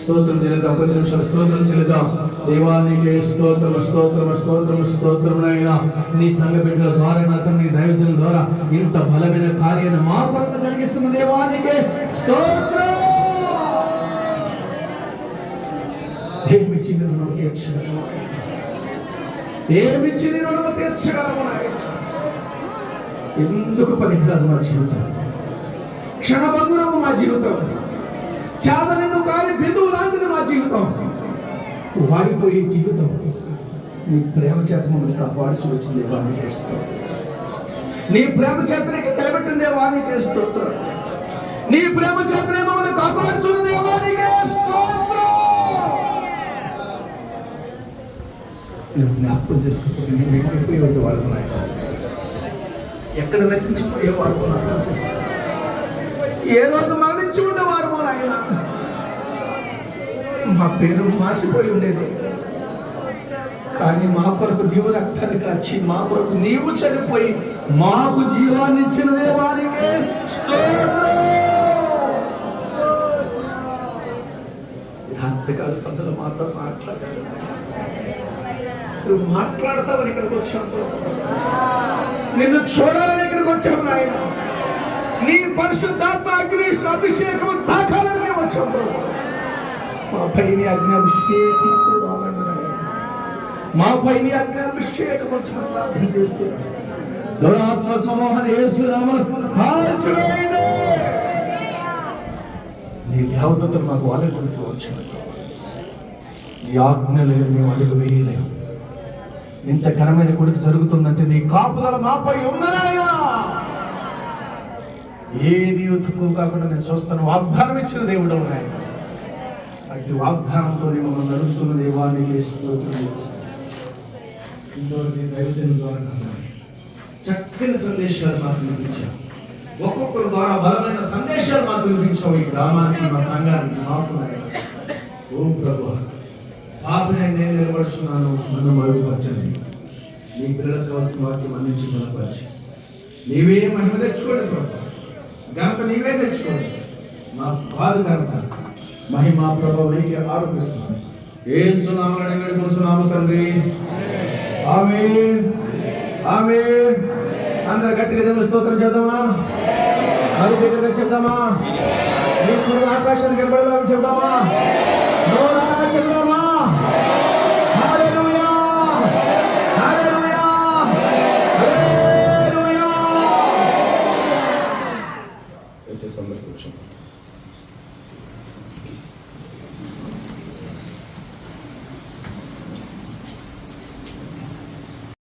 స్తోత్రం చెల్లిద్దాం కొన్ని నిమిషాలు స్తోత్రం చెల్లిద్దాం దేవానికి స్తోత్రం స్తోత్రం స్తోత్రం స్తోత్రమునైనా నీ సంఘ బిడ్డల ద్వారా నా నీ దైవజనుల ద్వారా ఇంత బలమైన కార్యాన్ని మా కొరకు జరిగిస్తున్న దేవానికి స్తోత్రం! ఏమిచ్చి నేను రుణము తీర్చగలను ఏమిచ్చి నేను రుణము తీర్చగలను ఎందుకు పనికిరాదు మా జీవితం? క్షణభంగురము మా జీవితం. చేత కాని బిందువు లాంటిది మా జీవితం. వాడిపోయే జీవితం. నీ ప్రేమ చేత మమ్మల్ని కాపాడుచు వచ్చింది వాడిని స్తోత్రం నీ ప్రేమ చేతనే నిలబెట్టిందే వానికి స్తోత్రం నీ ప్రేమ చేతనే మమ్మల్ని కాపాడుచున్నది వానికి స్తోత్రం నువ్వు జ్ఞాపకం చేసుకుంటే నేను ఎక్కడిపోయేవాడు వాళ్ళు నాయన. ఎక్కడ నశించిపోయే నాయన. ఏ రోజు మరణించి ఉండేవాడు ఆయన. మా పేరు మాసిపోయి ఉండేది. కానీ మా కొరకు నీవు రక్తాన్ని కార్చి మా కొరకు నీవు చనిపోయి మాకు జీవాన్ని ఇచ్చినదే దేవానికి రాత్రికాల సందలు మాతో మాట్లాడారు. నువ్వు మాట్లాడతావని ఇక్కడికి వచ్చావు. నిన్ను చూడాలని ఇక్కడికి వచ్చాము నాయన. నీ పరిశుద్ధాత్మ అగ్ని అభిషేకం తాకాలని మా పైన అగ్ని అభిషేకం మా పైన అగ్ని అభిషేకం వచ్చి ప్రార్థన చేస్తున్నాను దురాత్మ సమూహం నీ దేవతలు మాకు వాళ్ళని కలిసి వచ్చాను నీ ఆజ్ఞలు మేము అడుగు వేయలేము ఇంత ఘనమైన కొడుకు జరుగుతుందంటే నీ కాపుదల మాపై ఉందనాయనా ఏది తక్కువ కాకుండా నేను చూస్తాను. వాగ్దానం ఇచ్చిన దేవుడు ఉన్నాయి అటు వాగ్దానంతో మనం నడుస్తున్న దేవాన్ని ఇంతవరకు దైవజనుల ద్వారా చక్కని సందేశాలు మాకు వినిపించావు. ఒక్కొక్కరి ద్వారా బలమైన సందేశాలు మాకు వినిపించావు ఈ గ్రామానికి మా సంఘానికి మాకు ఓ ప్రభు పాపని నేను నిలబడుచున్నాను నన్ను మరుగుపరచండి. నీ పిల్లలకు కావాల్సిన వాక్యం అందించి బలపరిచి నీవే మహిమ తెచ్చుకోండి ప్రభు. ఘనత నీవే తెచ్చుకోండి మా కాదు ఘనత. మహిమా ప్రభావం నీకే ఆరోపిస్తున్నాను. ఏ సునామని వేడుకుంటున్నాము తండ్రి. ఆమె ఆమె అందరు గట్టిగా దేవుని స్తోత్రం చేద్దామా మరి దగ్గరగా చెప్దామా ఈశ్వరుడు ఆకాశానికి ఎప్పటిలాగా చెప్దామా చెప్దామా Дуже.